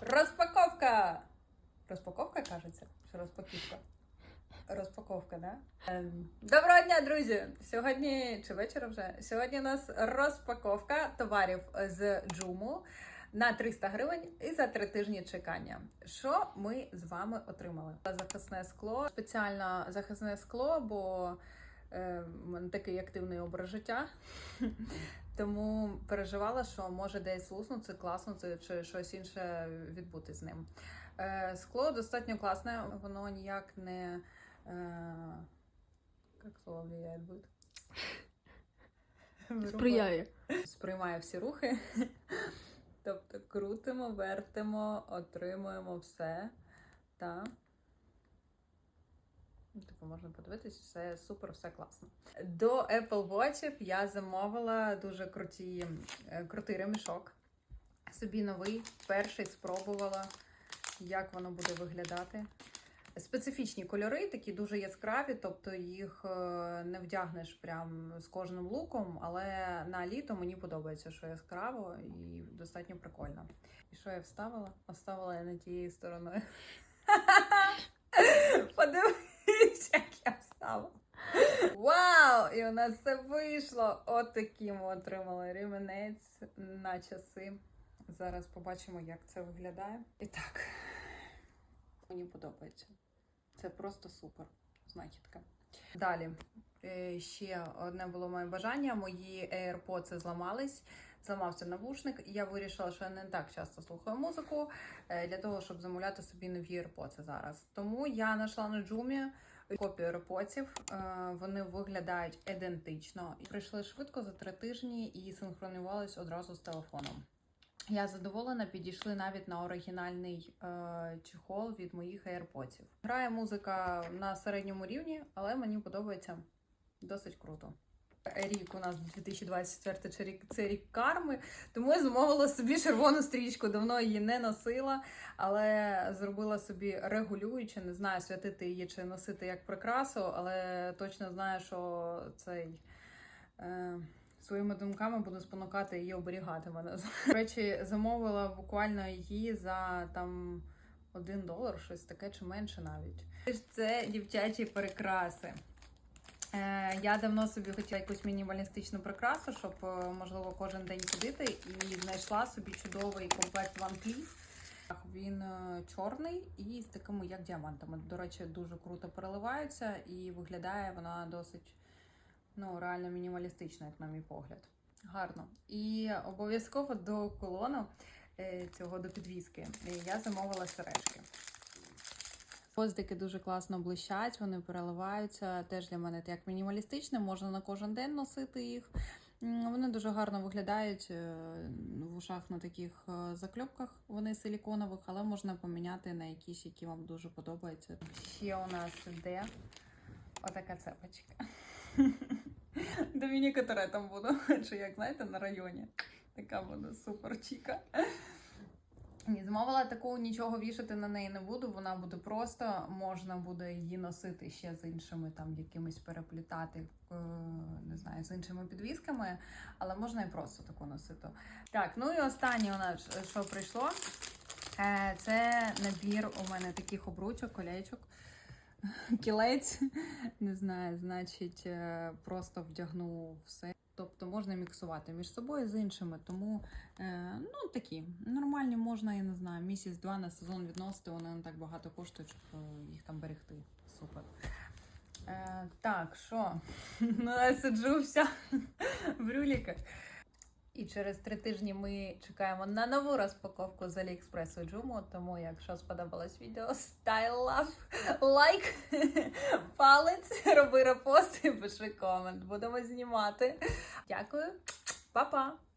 Розпаковка! Розпаковка, кажеться? Чи розпаківка? Розпаковка, да? Ем, Доброго дня, друзі! Сьогодні чи вечором вже? Сьогодні у нас розпаковка товарів з Джуму на 300 гривень і за три тижні чекання. Що ми з вами отримали? Захисне скло, спеціально захисне скло, бо такий активний образ життя. Тому переживала, що може десь луснути, класнути чи щось інше відбути з ним. Е, Скло достатньо класне, воно ніяк не. Е, як слово влияє буде? Сприяє. Сприймає всі рухи. Тобто крутимо, вертимо, отримуємо все. Та. Типу, можна подивитись, все супер, все класно. До Apple Watch я замовила дуже круті, е, крутий ремішок. Собі новий, перший спробувала, як воно буде виглядати. Специфічні кольори, такі дуже яскраві, тобто їх е, не вдягнеш прям з кожним луком, але на літо мені подобається, що яскраво і достатньо прикольно. І що я вставила? Оставила я не тією стороною. Подивись, вставила. Вау! І у нас все вийшло! От такі ми отримали рівенець на часи. Зараз побачимо, як це виглядає. І так, мені подобається. Це просто супер. Знахідка. Далі. Е, Ще одне було моє бажання. Мої AirPods зламались. Зламався навушник, і я вирішила, що я не так часто слухаю музику е, для того, щоб замовляти собі нові AirPods зараз. Тому я знайшла на Джумі копію AirPods. Е, Вони виглядають ідентично. Прийшли швидко за три тижні і синхронізувались одразу з телефоном. Я задоволена, підійшли навіть на оригінальний е, чехол від моїх AirPods. Грає музика на середньому рівні, але мені подобається досить круто. Рік у нас 2024 це рік, це рік карми, тому я замовила собі червону стрічку. Давно її не носила, але зробила собі регулюючи. Не знаю, святити її чи носити як прикрасу, але точно знаю, що цей. Е, Своїми думками буду спонукати її оберігати мене. До речі, замовила буквально її за там один долар, щось таке чи менше навіть. Це дівчачі прикраси. Е, я давно собі хотіла якусь мінімалістичну прикрасу, щоб е, можливо кожен день ходити, і знайшла собі чудовий комплект One Cleef. Він е, чорний і з такими як діамантами. До речі, дуже круто переливаються і виглядає вона досить ну, реально мінімалістично, як на мій погляд. Гарно. І обов'язково до колону цього до підвіски я замовила сережки. Гвоздики дуже класно блищать, вони переливаються. Теж для мене як мінімалістичне, можна на кожен день носити їх. Вони дуже гарно виглядають е, в ушах на таких е, закльопках. Вони силіконових, але можна поміняти на якісь, які вам дуже подобаються. Ще у нас іде отака цепочка. Домініка Торетом буду. Чи як знаєте, на районі. Така буде супер чіка. Ні, Замовила таку, нічого вішати на неї не буду. Вона буде просто, можна буде її носити ще з іншими, там якимись переплітати, е, не знаю, з іншими підвісками, але можна і просто таку носити. Так, ну і останнє у нас, що прийшло, е, це набір у мене таких обручок, колечок. Кілець, не знаю, значить, е, просто вдягну все. Тобто можна міксувати між собою з іншими, тому е, ну такі нормальні можна, я не знаю, місяць-два на сезон відносити, вони не так багато коштують, щоб е, їх там берегти. Супер. Е, так, що? Ну, я сиджу вся в рюліках. І через три тижні ми чекаємо на нову розпаковку з Аліекспресу Джуму. Тому, якщо сподобалось відео, стай лав, лайк, палець, роби репост і пиши комент. Будемо знімати. Дякую, па-па!